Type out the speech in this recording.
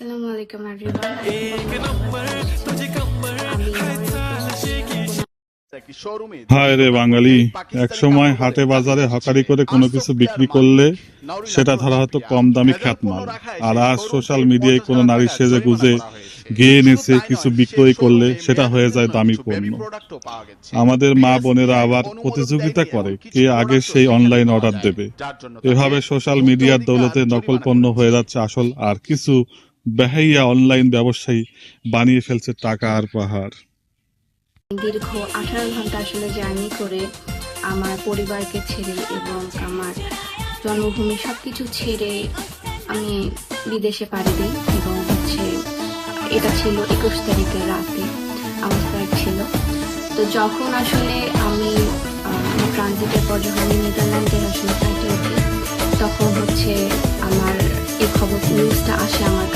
আসসালামু আলাইকুম হায় রে বাঙালি এক সময় হাটে বাজারে হকারি করে কোনো কিছু বিক্রি করলে সেটা ধরা হতো কম দামি খ্যাত মাল আর আজ সোশ্যাল মিডিয়ায় কোনো নারী সেজে গুজে গিয়ে নেচে কিছু বিক্রয় করলে সেটা হয়ে যায় দামি পণ্য। আমাদের মা বোনেরা আবার প্রতিযোগিতা করে কে আগে সেই অনলাইন অর্ডার দেবে। এভাবে সোশ্যাল মিডিয়ার দৌলতে নকল পণ্য হয়ে যাচ্ছে আসল আর কিছু বেহাইয়া অনলাইন ব্যবসায়ী বানিয়ে ফেলছে টাকা আর পাহাড়। দীর্ঘ আঠারো ঘণ্টা আসলে জার্নি করে আমার পরিবারকে ছেড়ে এবং আমার জন্মভূমি সব কিছু ছেড়ে আমি বিদেশে পাড়ি দিই এবং হচ্ছে এটা ছিল একুশ তারিখের রাতে আমার ফ্লাইট ছিল। তো যখন আসলে আমি ট্রানজিটের পর যখন আমি নেদারল্যান্ডের আসলে ফ্লাইটে উঠি, তখন হচ্ছে আমার এই খবর নিউজটা আসে আমার